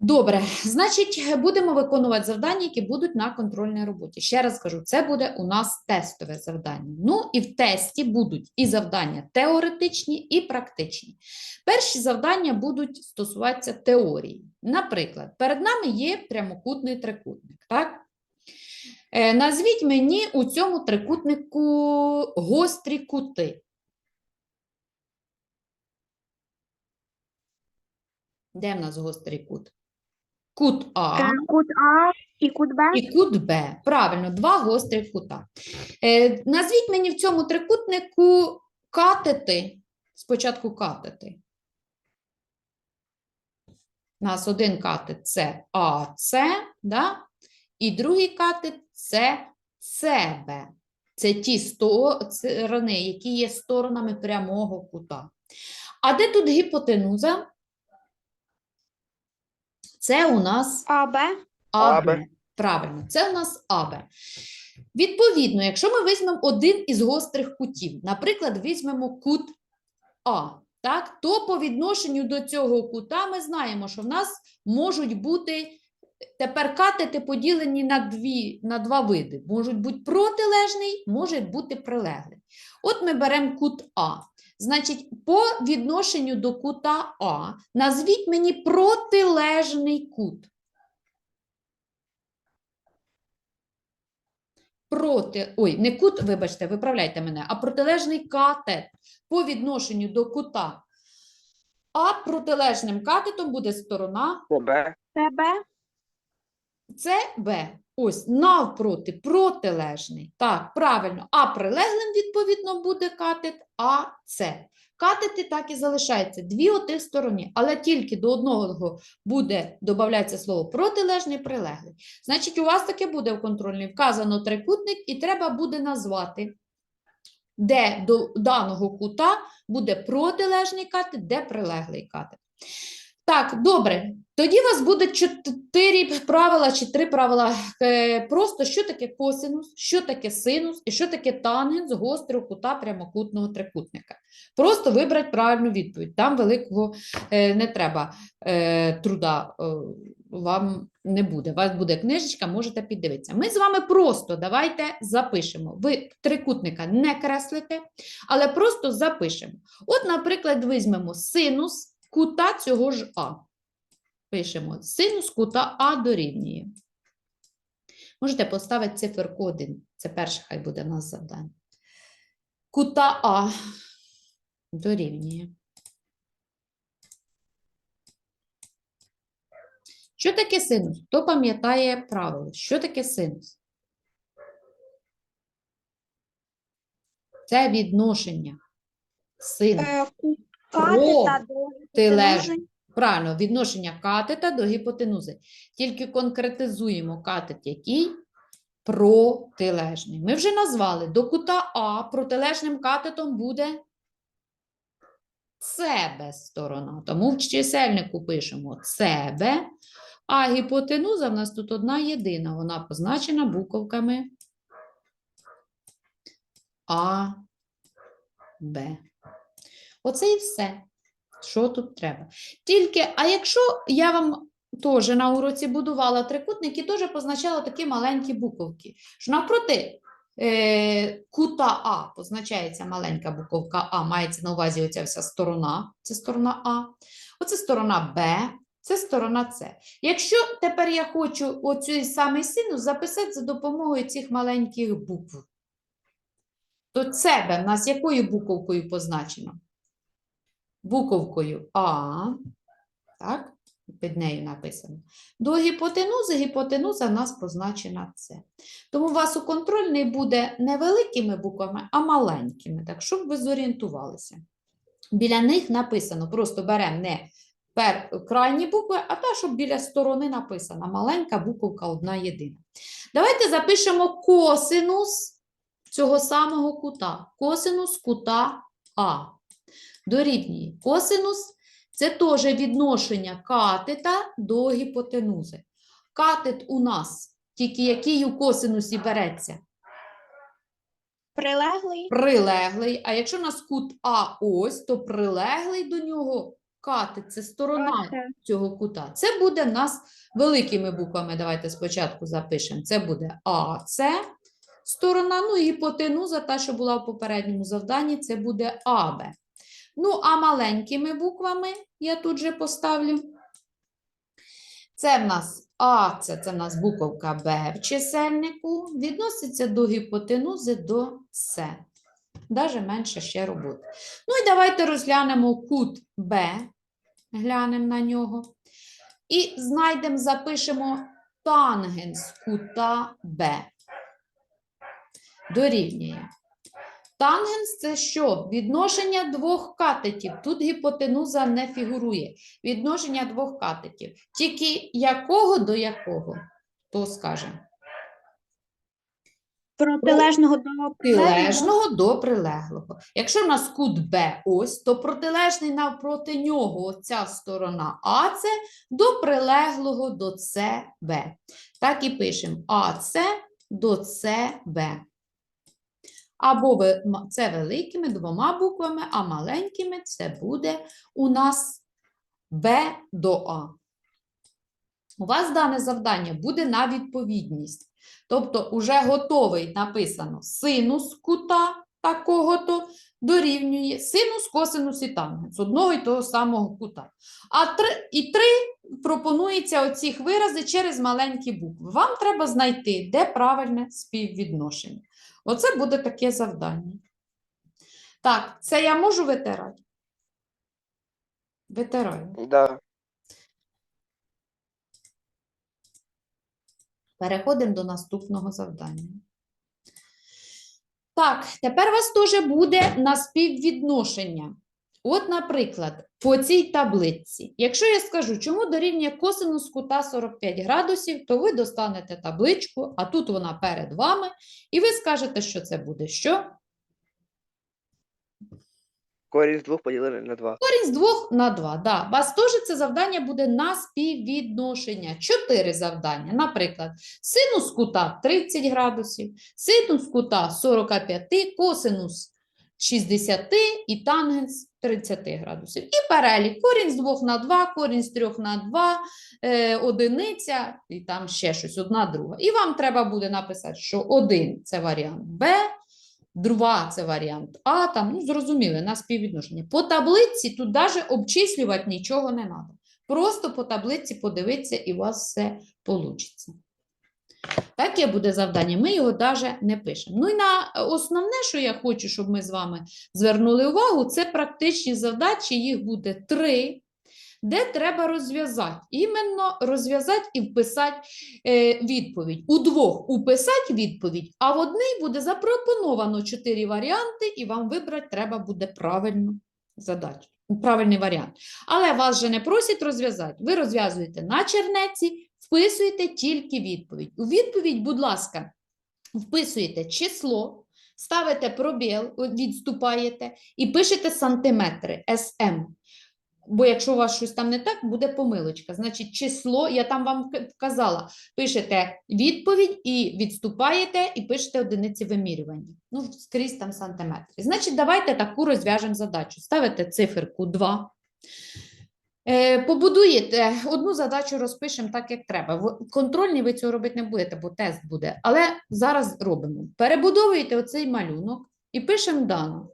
Добре, значить, будемо виконувати завдання, які будуть на контрольній роботі. Ще раз кажу, це буде у нас тестове завдання. Ну і в тесті будуть і завдання теоретичні, і практичні. Перші завдання будуть стосуватися теорії. Наприклад, перед нами є прямокутний трикутник. Так? Е, назвіть мені у цьому трикутнику гострі кути. Де в нас гострий кут? Кут А. Е, Кут А і кут Б. І кут Б. Правильно, два гострих кута. Е, назвіть мені в цьому трикутнику катети. Спочатку катети. У нас один катет це АС, да? і другий катет це СБ. Це ті сторони, які є сторонами прямого кута. А де тут гіпотенуза? Це у нас АБ. АБ. Правильно, це у нас АБ. Відповідно, якщо ми візьмемо один із гострих кутів, наприклад, візьмемо кут А, так, то по відношенню до цього кута ми знаємо, що в нас можуть бути тепер катети поділені на, дві, на два види. Можуть бути протилежний, може бути прилеглий. От ми беремо кут А. Значить, по відношенню до кута А назвіть мені протилежний кут. проти, ой, не кут, вибачте, виправляйте мене, а протилежний катет по відношенню до кута. А протилежним катетом буде сторона ОБ, ТБ. СБ. Ось навпроти, протилежний. Так, правильно. А прилеглим, відповідно, буде катет АС. Катети так і залишаються. Дві отих сторони, але тільки до одного буде додатися слово протилежний, прилеглий. Значить, у вас таке буде в контрольній. Вказано трикутник, і треба буде назвати, де до даного кута буде протилежний катет, де прилеглий катет. Так, добре. Тоді у вас буде чотири правила чи три правила. Е, Просто що таке косинус, що таке синус і що таке тангенс гострого кута прямокутного трикутника. Просто вибрати правильну відповідь. Там великого е, не треба е, труда вам не буде. У вас буде книжечка, можете піддивитися. Ми з вами просто давайте запишемо. Ви трикутника не креслите, але просто запишемо. От, наприклад, візьмемо синус кута цього ж А. Пишемо синус кута А дорівнює. Можете поставити циферку 1. Це перше хай буде в нас завдання. Кута А дорівнює. Що таке синус? Хто пам'ятає правило? Що таке синус? Це відношення синус. Катета до Протилежне. гіпотенузи. Правильно, відношення катета до гіпотенузи. Тільки конкретизуємо катет який протилежний. Ми вже назвали до кута А протилежним катетом буде себе сторона. Тому в чисельнику пишемо себе, а гіпотенуза в нас тут одна єдина. Вона позначена буковками А, Б. Оце і все. Що тут треба? Тільки, а якщо я вам теж на уроці будувала трикутник і теж позначала такі маленькі буковки, що навпроти е, кута А позначається маленька буковка А, мається на увазі оця вся сторона, це сторона А, оце сторона Б, це сторона С. Якщо тепер я хочу оцей самий синус записати за допомогою цих маленьких букв, то себе в нас якою буковкою позначено? Буковкою А, так, під нею написано. До гіпотенузи гіпотенуза в нас позначена С. Тому у вас у контрольний буде не великими буквами, а маленькими, так, щоб ви зорієнтувалися. Біля них написано, просто беремо не пер, крайні букви, а та, щоб біля сторони написана. Маленька буковка одна єдина. Давайте запишемо косинус цього самого кута. Косинус кута А дорівнює косинус це теж відношення катета до гіпотенузи. Катет у нас тільки який у косинусі береться? Прилеглий. Прилеглий. А якщо у нас кут А ось, то прилеглий до нього катет, це сторона Оце. цього кута. Це буде в нас великими буквами. Давайте спочатку запишемо. Це буде АЦ сторона, ну і гіпотенуза, та, що була в попередньому завданні, це буде АБ. Ну, а маленькими буквами я тут же поставлю. Це в нас А, це, це в нас буковка Б в чисельнику, відноситься до гіпотенузи до С. Даже менше ще роботи. Ну і давайте розглянемо кут Б, глянемо на нього. І знайдемо, запишемо тангенс кута Б. Дорівнює. Тангенс це що? Відношення двох катетів. Тут гіпотенуза не фігурує. Відношення двох катетів. Тільки якого до якого? Хто скаже? Протилежного до Протилежного до прилеглого. Якщо в нас кут Б ось, то протилежний навпроти нього оця сторона АЦ до прилеглого до СБ. Так і пишемо АЦ до СБ. Або це великими двома буквами, а маленькими це буде у нас Б до А. У вас дане завдання буде на відповідність. Тобто, уже готовий написано синус кута такого-то дорівнює синус, косинус і тангенс одного і того самого кута. А три, і три пропонується оці вирази через маленькі букви. Вам треба знайти, де правильне співвідношення. Оце буде таке завдання. Так, це я можу витирати? Витираю. Да. Переходимо до наступного завдання. Так, тепер у вас теж буде на співвідношення. От, наприклад, по цій таблиці. Якщо я скажу, чому дорівнює косинус кута 45 градусів, то ви достанете табличку, а тут вона перед вами, і ви скажете, що це буде що? Корінь з двох поділили на два. Корінь з 2 на 2. Да. Вас теж це завдання буде на співвідношення. Чотири завдання. Наприклад, синус кута 30 градусів, синус кута 45, косинус 60 і тангенс 30 градусів. І перелік. Корінь з 2 на 2, корінь з 3 на 2, е, одиниця і там ще щось, одна друга. І вам треба буде написати, що 1 – це варіант Б, Друга це варіант А, там, ну, зрозуміли, на співвідношення. По таблиці тут навіть обчислювати нічого не треба. Просто по таблиці подивитися, і у вас все вийде. Таке буде завдання, ми його навіть не пишемо. Ну і на основне, що я хочу, щоб ми з вами звернули увагу, це практичні задачі, їх буде три, де треба розв'язати. Іменно розв'язати і вписати е, відповідь. У двох уписати відповідь, а в одній буде запропоновано чотири варіанти, і вам вибрати треба буде правильну задачу, правильний варіант. Але вас же не просять розв'язати. Ви розв'язуєте на чернеці, вписуєте тільки відповідь. У відповідь, будь ласка, вписуєте число, ставите пробіл, відступаєте і пишете сантиметри СМ. Бо якщо у вас щось там не так, буде помилочка. Значить, число, я там вам вк- вказала, пишете відповідь і відступаєте, і пишете одиниці вимірювання. Ну, скрізь там сантиметри. Значить, давайте таку розв'яжемо задачу. Ставите циферку 2. Е, побудуєте одну задачу, розпишемо так, як треба. В контрольній ви цього робити не будете, бо тест буде. Але зараз робимо. Перебудовуєте оцей малюнок і пишемо дану.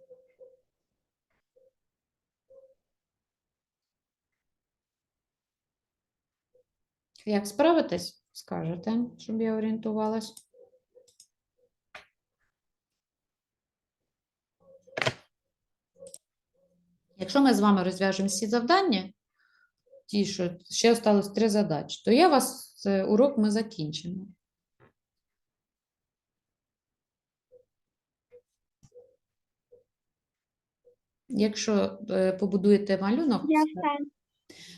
Як справитесь, скажете, щоб я орієнтувалась. Якщо ми з вами розв'яжемо всі завдання, ті, що ще залишилось три задачі, то я вас е, урок ми закінчимо. Якщо е, побудуєте малюнок,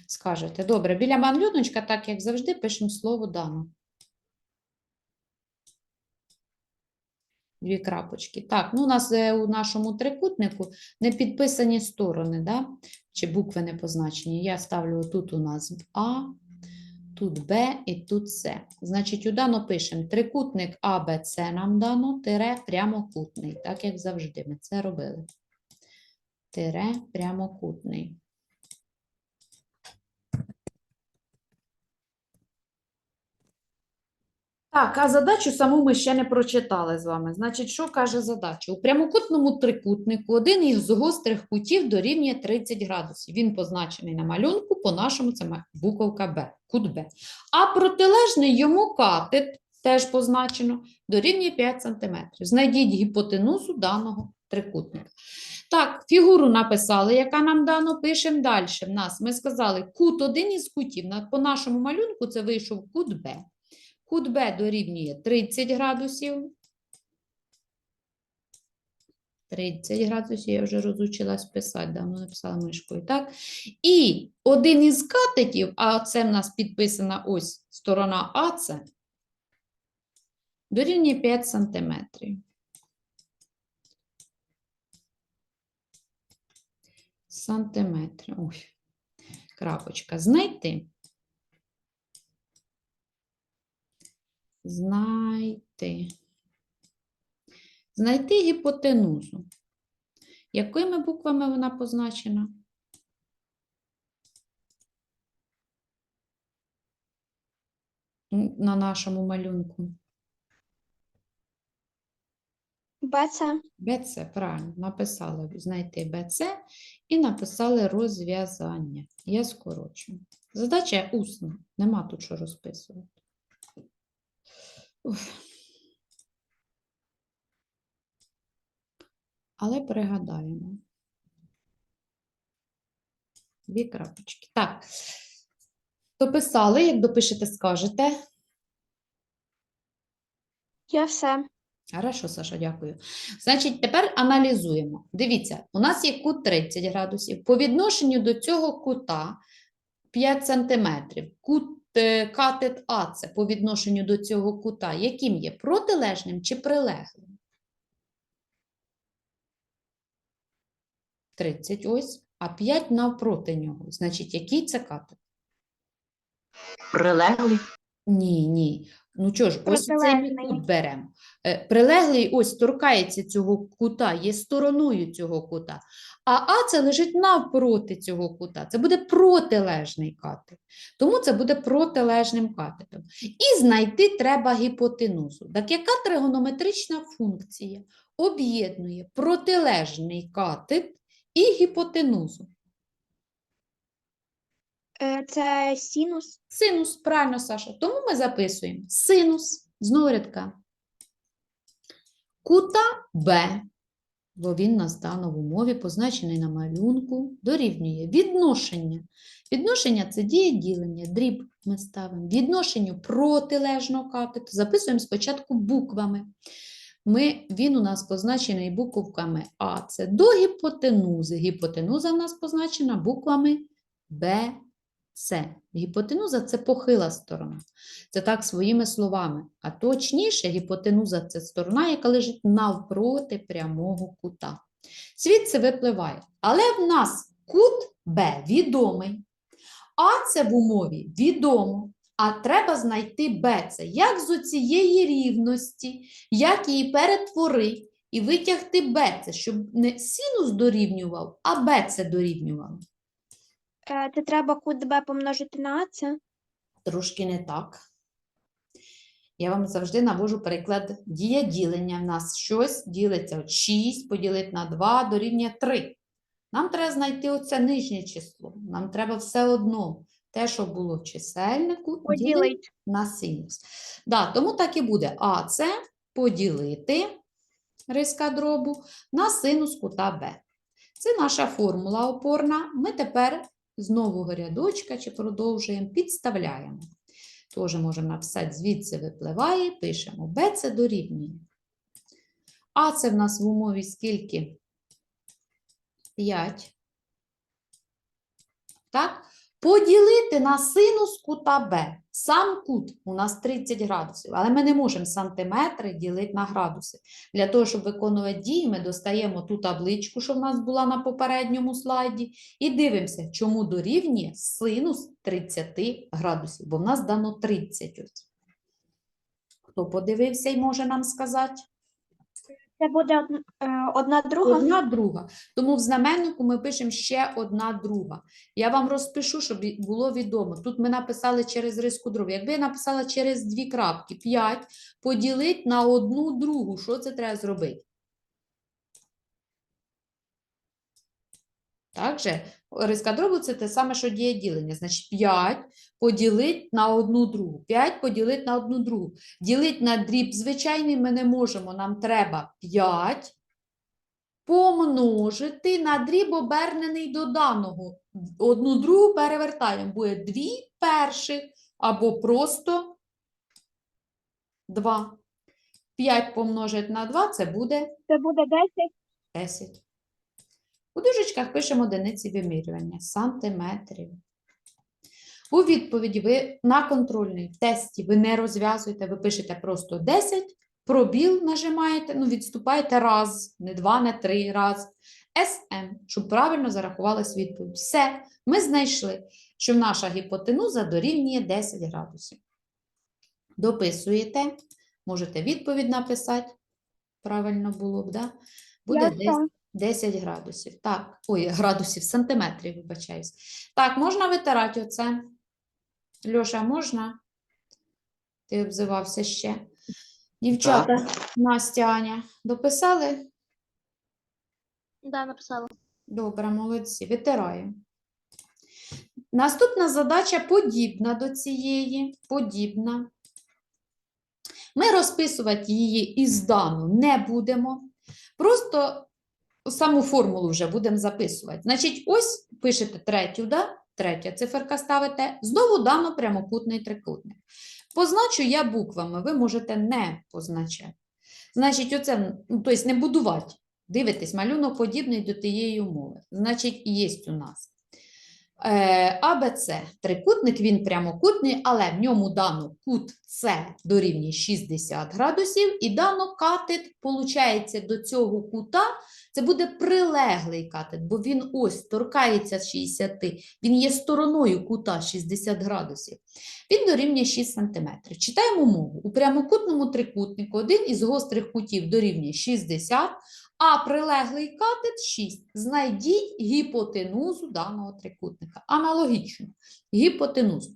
скажете. Добре, біля малюночка, так як завжди, пишемо слово дано. Дві крапочки. Так, ну у нас е, у нашому трикутнику не підписані сторони, да? чи букви не позначені. Я ставлю тут у нас А, тут Б і тут С. Значить, у дано пишемо трикутник АБЦ нам дано, тире прямокутний, так як завжди ми це робили. Тире прямокутний. Так, а задачу саму ми ще не прочитали з вами. Значить, що каже задача? У прямокутному трикутнику один із гострих кутів дорівнює 30 градусів. Він позначений на малюнку, по-нашому це буковка Б, кут Б. А протилежний йому катет, теж позначено, дорівнює 5 см. Знайдіть гіпотенузу даного трикутника. Так, фігуру написали, яка нам дано, пишемо далі. В нас ми сказали кут один із кутів. По нашому малюнку це вийшов кут Б. Кут Б дорівнює 30 градусів. 30 градусів, я вже розучилась писати, давно написала мишкою, так? І один із катетів, а це в нас підписана ось сторона АЦ, дорівнює 5 сантиметрів. Сантиметрів. Ой, крапочка. Знайти. Знайти. Знайти гіпотенузу. Якими буквами вона позначена? На нашому малюнку. БЦ. БЦ, правильно, написали знайти БЦ і написали розв'язання. Я скорочу. Задача усна, нема тут що розписувати. Але пригадаємо. Дві крапочки. Так. Дописали, як допишете, скажете. Я все. Хорошо, Саша, дякую. Значить, тепер аналізуємо. Дивіться, у нас є кут 30 градусів. По відношенню до цього кута 5 сантиметрів. Кут катет АЦ по відношенню до цього кута, яким є протилежним чи прилеглим? 30 ось, а 5 навпроти нього. Значить, який це катет? Прилеглий. Ні, ні. Ну чого ж, ось цей ми кут беремо. Е, Прилеглий ось торкається цього кута, є стороною цього кута. А А це лежить навпроти цього кута. Це буде протилежний катет. Тому це буде протилежним катетом. І знайти треба гіпотенузу. Так яка тригонометрична функція об'єднує протилежний катет і гіпотенузу? Е, Це синус. Синус, правильно, Саша. Тому ми записуємо синус, знову рядка. Кута Б, бо він нас дано в умові, позначений на малюнку, дорівнює відношення. Відношення це діє ділення, дріб ми ставимо. Відношенню протилежного катету записуємо спочатку буквами. Ми, він у нас позначений буковками А. Це до гіпотенузи. Гіпотенуза у нас позначена буквами Б, С. Гіпотенуза це похила сторона. Це так своїми словами. А точніше, гіпотенуза це сторона, яка лежить навпроти прямого кута. Звідси випливає. Але в нас кут Б відомий. А це в умові відомо. А треба знайти Б. Це як з оцієї рівності, як її перетворити і витягти Б. Це, щоб не синус дорівнював, а Б це дорівнювало. Це треба кут Б помножити на АЦ. Трошки не так. Я вам завжди навожу приклад дія ділення. В нас щось ділиться от 6 поділити на 2 дорівнює 3. Нам треба знайти оце нижнє число. Нам треба все одно те, що було в чисельнику, ділимо Поділить. на синус. Да, тому так і буде. А це поділити риска дробу на синус кута Б. Це наша формула опорна. Ми тепер з нового рядочка чи продовжуємо, підставляємо. Теж можемо написати, звідси випливає, пишемо b це дорівнює. А це в нас в умові скільки? 5. Так? Поділити на синус кута Б. Сам кут у нас 30 градусів, але ми не можемо сантиметри ділити на градуси. Для того, щоб виконувати дії, ми достаємо ту табличку, що в нас була на попередньому слайді, і дивимося, чому дорівнює синус 30 градусів, бо в нас дано 30. Хто подивився і може нам сказати? Це буде е, одна друга. Одна друга. Тому в знаменнику ми пишемо ще одна друга. Я вам розпишу, щоб було відомо. Тут ми написали через риску другу. Якби я написала через дві крапки 5, поділити на одну другу. Що це треба зробити? Так же, риска дробу це те саме, що діє ділення. Значить, 5 поділити на одну другу. 5 поділити на одну другу. Ділити на дріб звичайний ми не можемо. Нам треба 5 помножити на дріб обернений до даного. Одну другу перевертаємо. Буде дві перших або просто 2. 5 помножити на 2 це буде Це буде 10. 10. У дужечках пишемо одиниці вимірювання сантиметрів. У відповіді ви на контрольній тесті ви не розв'язуєте, ви пишете просто 10, пробіл нажимаєте, ну відступаєте раз, не два, не три раз. СМ, щоб правильно зарахувалась відповідь. Все, ми знайшли, що наша гіпотенуза дорівнює 10 градусів. Дописуєте, можете відповідь написати. Правильно було б, да? Буде Я 10. Так. 10 градусів. Так, ой, градусів, сантиметрів, вибачаюсь. Так, можна витирати оце? Льоша, можна? Ти обзивався ще. Дівчата, Настя, Аня, дописали? Да, написала. Добре, молодці, витираємо. Наступна задача подібна до цієї, подібна. Ми розписувати її із дану не будемо. Просто саму формулу вже будемо записувати. Значить, ось пишете третю, да? третя циферка ставите, знову дано прямокутний трикутник. Позначу я буквами, ви можете не позначати. Значить, оце, ну, тобто не будувати. Дивитесь, малюнок подібний до тієї умови. Значить, є у нас е, АБЦ трикутник, він прямокутний, але в ньому дано кут С дорівнює 60 градусів, і дано катет, получається, до цього кута, це буде прилеглий катет, бо він ось торкається 60, він є стороною кута 60 градусів. Він дорівнює 6 см. Читаємо умову. У прямокутному трикутнику один із гострих кутів дорівнює 60, а прилеглий катет 6. Знайдіть гіпотенузу даного трикутника. Аналогічно. Гіпотенузу.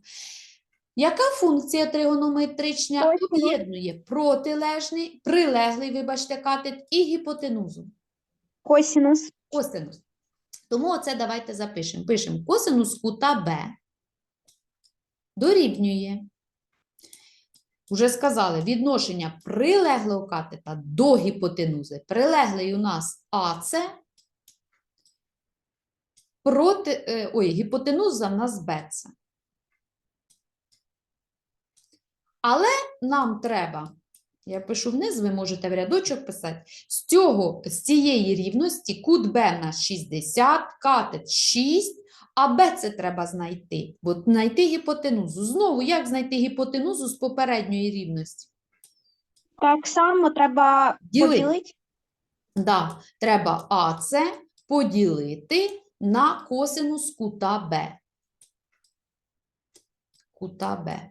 Яка функція тригонометрична об'єднує протилежний, прилеглий, вибачте, катет і гіпотенузу? Косінус. Косинус. Тому оце давайте запишемо. Пишемо косинус кута Б дорівнює. Уже сказали, відношення прилеглого катета до гіпотенузи. Прилеглий у нас АЦ, проти, е, ой, гіпотенуза в нас БЦ. Але нам треба, я пишу вниз, ви можете в рядочок писати, з, цього, з цієї рівності кут Б в нас 60, катет 6, а Б це треба знайти. Бо знайти гіпотенузу. Знову, як знайти гіпотенузу з попередньої рівності? Так само треба Ділити. поділити. Да, треба АЦ поділити на косинус кута Б. Кута Б.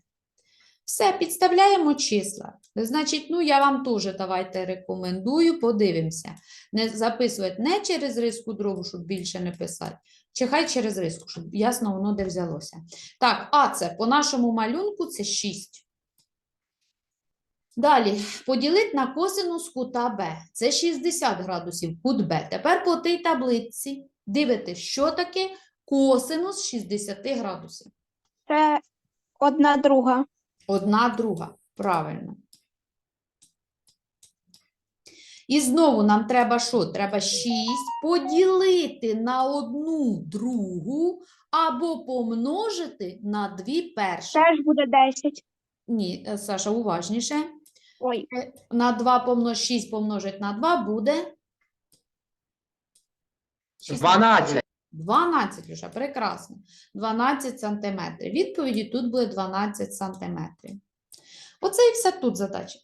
Все, підставляємо числа. Значить, ну я вам теж давайте рекомендую, подивимося. Не записувати не через риску дробу, щоб більше не писати, чи хай через риску, щоб ясно воно де взялося. Так, а це по нашому малюнку це 6. Далі, поділити на косинус кута Б. Це 60 градусів кут Б. Тепер по тій таблиці дивитесь, що таке косинус 60 градусів. Це одна друга. Одна друга. Правильно. І знову нам треба що? Треба 6 поділити на одну другу або помножити на дві перші. Теж буде 10. Ні, е, Саша, уважніше. Ой, На 2 помнож 6 помножить на 2 буде 12. 12, Люша, прекрасно. 12 сантиметрів. Відповіді тут буде 12 сантиметрів. Оце і все тут задача.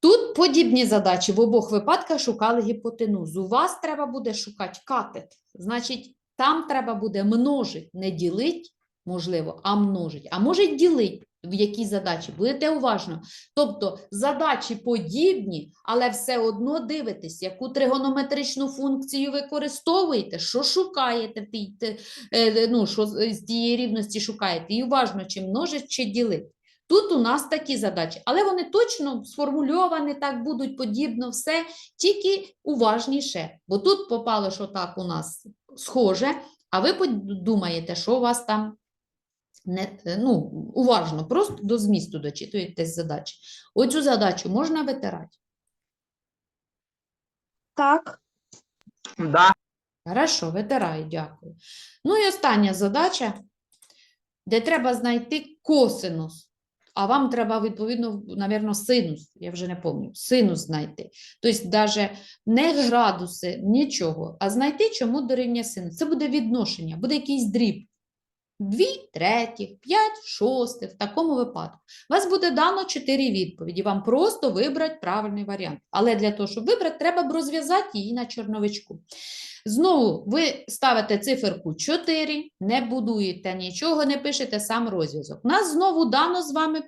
Тут подібні задачі в обох випадках шукали гіпотенузу. У вас треба буде шукати катет. Значить, там треба буде множити, не ділити, можливо, а множить, а може ділить в якій задачі. Будете уважно. Тобто задачі подібні, але все одно дивитесь, яку тригонометричну функцію використовуєте, що шукаєте те- е, ну, що з тієї рівності шукаєте, і уважно, чи множить, чи ділить. Тут у нас такі задачі, але вони точно сформульовані, так будуть подібно, все, тільки уважніше. Бо тут попало, що так у нас схоже, а ви подумаєте, що у вас там не, е, ну, уважно, просто до змісту дочитуєтесь задачі. Оцю задачу можна витирати? Так. Да. Хорошо, витираю, дякую. Ну і остання задача, де треба знайти косинус. А вам треба, відповідно, напевно, синус, я вже не пам'ятаю, синус знайти. Тобто, навіть не градуси, нічого, а знайти, чому дорівнює синус. Це буде відношення, буде якийсь дріб. Дві третіх, п'ять шостих, в такому випадку. Вас буде дано чотири відповіді. Вам просто вибрати правильний варіант. Але для того, щоб вибрати, треба б розв'язати її на чорновичку. Знову ви ставите циферку 4, не будуєте нічого, не пишете сам розв'язок. Нас знову дано з вами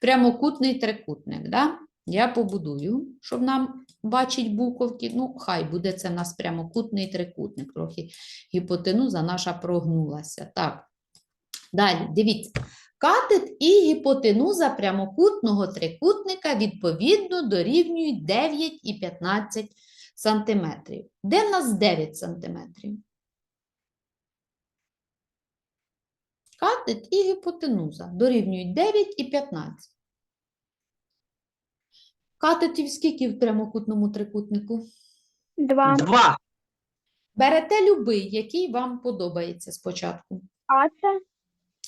прямокутний трикутник. Да? Я побудую, щоб нам бачить буковки. Ну, хай буде це в нас прямокутний трикутник. Трохи гіпотенуза наша прогнулася. Так. Далі, дивіться. Катет і гіпотенуза прямокутного трикутника відповідно дорівнюють 9 і 15 сантиметрів. Де в нас 9 сантиметрів? Катет і гіпотенуза дорівнюють 9 і 15. Катетів скільки в прямокутному трикутнику? Два. Два. Берете любий, який вам подобається спочатку. А це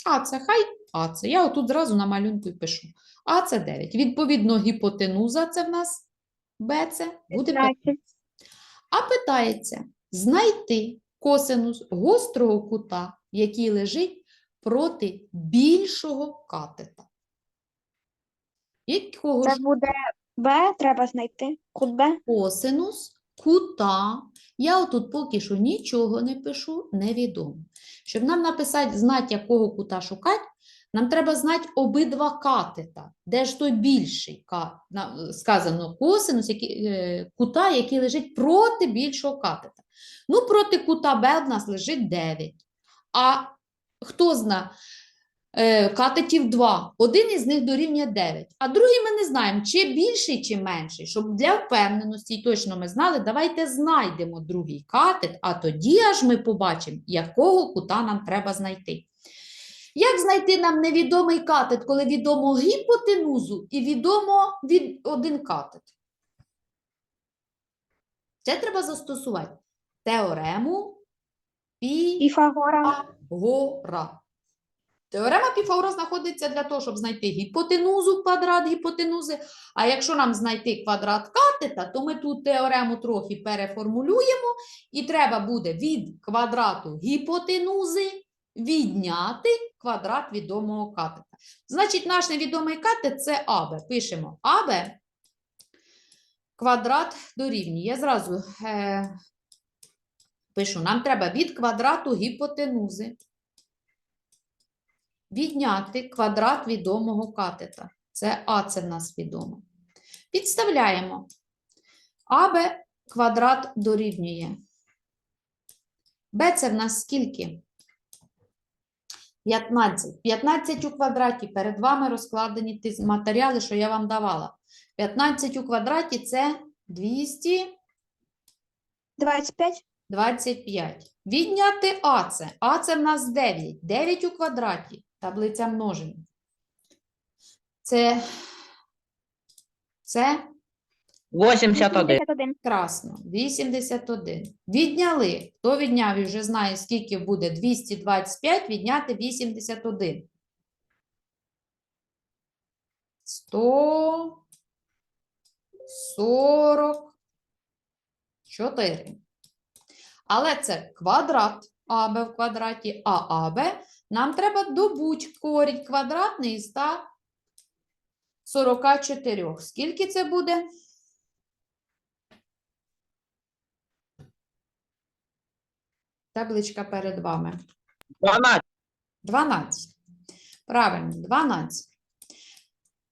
А це хай А це. Я отут зразу на малюнку і пишу. А це 9. Відповідно, гіпотенуза це в нас Б це буде 15. 15. А питається знайти косинус гострого кута, який лежить проти більшого катета. Якого Це ж буде Б, треба знайти. Кут Б. косинус кута. Я отут поки що нічого не пишу, невідомо. Щоб нам написати, знати, якого кута шукати, нам треба знати обидва катета. Де ж той більший сказано косинус який, е, кута, який лежить проти більшого катета. Ну, проти кута Б в нас лежить 9. А хто зна, е, катетів 2. Один із них дорівнює 9. А другий ми не знаємо, чи більший, чи менший. Щоб для впевненості і точно ми знали, давайте знайдемо другий катет, а тоді аж ми побачимо, якого кута нам треба знайти. Як знайти нам невідомий катет, коли відомо гіпотенузу і відомо від один катет? Це треба застосувати теорему Пі... Піфагора. Теорема Піфагора знаходиться для того, щоб знайти гіпотенузу, квадрат гіпотенузи. А якщо нам знайти квадрат катета, то ми тут теорему трохи переформулюємо, і треба буде від квадрату гіпотенузи відняти квадрат відомого катета. Значить, наш невідомий катет це АБ. Пишемо АБ квадрат дорівнює. Я зразу е, пишу, нам треба від квадрату гіпотенузи відняти квадрат відомого катета. Це А, це в нас відомо. Підставляємо. АБ квадрат дорівнює. Б це в нас скільки? 15. 15 у квадраті. Перед вами розкладені ті матеріали, що я вам давала. 15 у квадраті це 200. 25. 25. Відняти А це. А це в нас 9. 9 у квадраті. Таблиця множення. Це, це 81. 81. красно. 81. Відняли. Хто відняв і вже знає, скільки буде 225, відняти 81. 144. Але це квадрат АБ в квадраті, а АБ нам треба добути корінь квадратний із 144. Скільки це буде? Табличка перед вами. 12. 12. Правильно, 12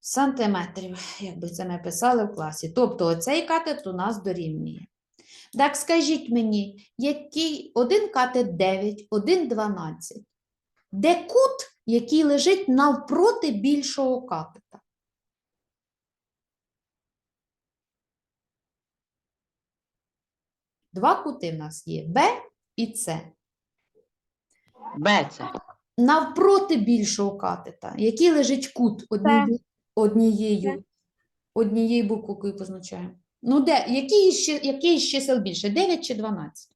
сантиметрів, якби це ми писали в класі. Тобто оцей катет у нас дорівнює. Так скажіть мені, який один катет 9, один 12. Де кут, який лежить навпроти більшого катета? Два кути в нас є Б і С. Б це. Навпроти більшого катета, який лежить кут однією, однією, однією буквою позначаємо. Ну, де, який, ще, який із чисел більше, 9 чи 12?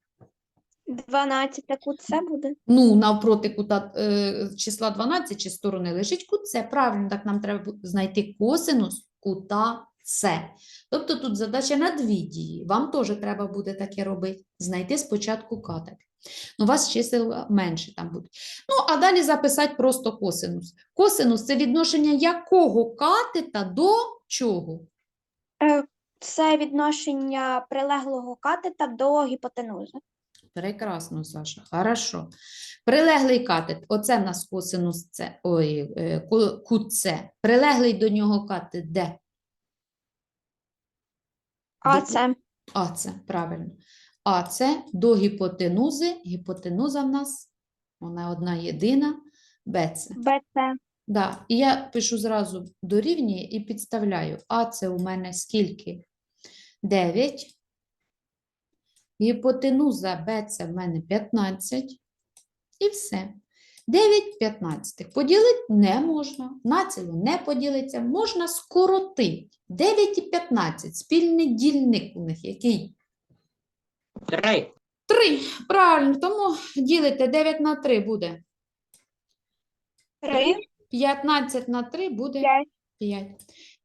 12 кут це буде. Ну, навпроти кута е, числа 12 чи сторони лежить кут С. Правильно, так нам треба знайти косинус кута С. Тобто тут задача на дві дії. Вам теж треба буде таке робити. Знайти спочатку катет. Ну, у вас чисел менше там будуть. Ну, а далі записати просто косинус. Косинус це відношення якого катета до чого? Е, Це відношення прилеглого катета до гіпотенузи. Прекрасно, Саша. Хорошо. Прилеглий катет. Оце в нас косинус С. Ой, е, кут С. Прилеглий до нього катет де? А це А це правильно. А це до гіпотенузи. Гіпотенуза в нас вона одна єдина. БЦ. БЦ. Да. І я пишу зразу дорівнює і підставляю. А це у мене скільки? 9. Гіпотенуза БЦ в мене 15. І все. 9 15. Поділити не можна. Націло не поділиться. Можна скоротити. 9 і 15. Спільний дільник у них який? Три. 3. Правильно, тому ділите 9 на 3 буде. 3, 15 на 3 буде 5. 5.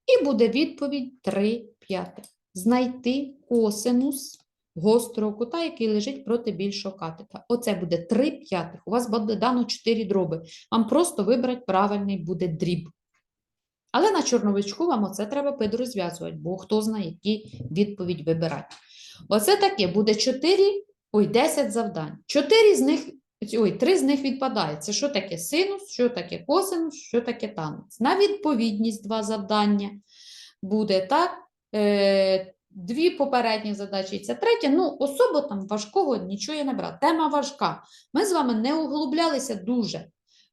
І буде відповідь 3 п'ятих. Знайти косинус гострого кута, який лежить проти більшого катета. Оце буде 3 п'ятих. У вас буде дано 4 дроби. Вам просто вибрати правильний буде дріб. Але на чорновичку вам оце треба підрозв'язувати, бо хто знає, які відповідь вибирати. Оце таке буде 4, ой, 10 завдань. 4 з них, ой, 3 з них відпадають. Це що таке синус, що таке косинус, що таке танець. На відповідність два завдання буде так. Дві попередні задачі, і ця третя. Ну, особо там важкого нічого я не брала. Тема важка. Ми з вами не углублялися дуже.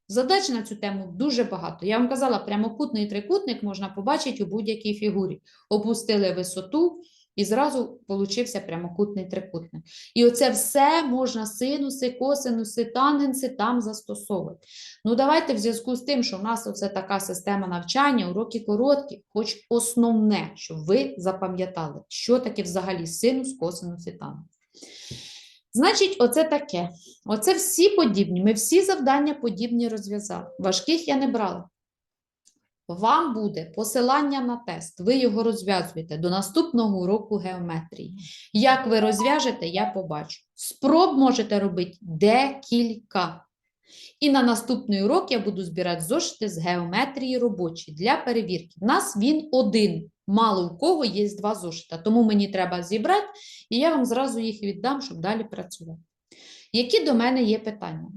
Задач на цю тему дуже багато. Я вам казала, прямокутний трикутник можна побачити у будь-якій фігурі. Опустили висоту, і зразу получився прямокутний трикутник. І оце все можна синуси, косинуси, тангенси там застосовувати. Ну, давайте в зв'язку з тим, що в нас оце така система навчання, уроки короткі, хоч основне, щоб ви запам'ятали, що таке взагалі синус, косинус і тангенс. Значить, оце таке. Оце всі подібні. Ми всі завдання подібні розв'язали. Важких я не брала. Вам буде посилання на тест, ви його розв'язуєте до наступного уроку геометрії. Як ви розв'яжете, я побачу. Спроб можете робити декілька. І на наступний урок я буду збирати зошити з геометрії робочі для перевірки. У нас він один. Мало у кого є два зошита, тому мені треба зібрати, і я вам зразу їх віддам, щоб далі працювати. Які до мене є питання?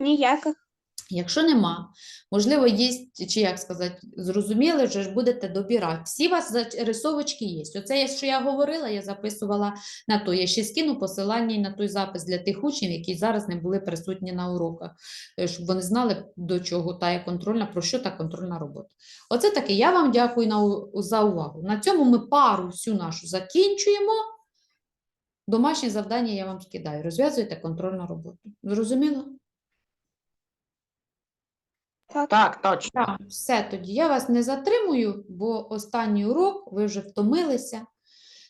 Ніяких. Якщо нема, можливо, є, чи як сказати, зрозуміли, вже ж будете добирати. Всі у вас за- рисовочки є. Оце, я- що я говорила, я записувала на то. Я ще скину посилання на той запис для тих учнів, які зараз не були присутні на уроках, е, щоб вони знали, до чого та є контрольна, про що та контрольна робота. Оце таке. Я вам дякую на, за увагу. На цьому ми пару всю нашу закінчуємо. Домашнє завдання я вам скидаю. Розв'язуйте контрольну роботу. Зрозуміло? Так. Так, точно. Так, все тоді. Я вас не затримую, бо останній урок, ви вже втомилися.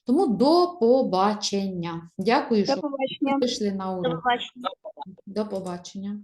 Тому до побачення. Дякую, До що побачення. пішли на До побачення. До побачення.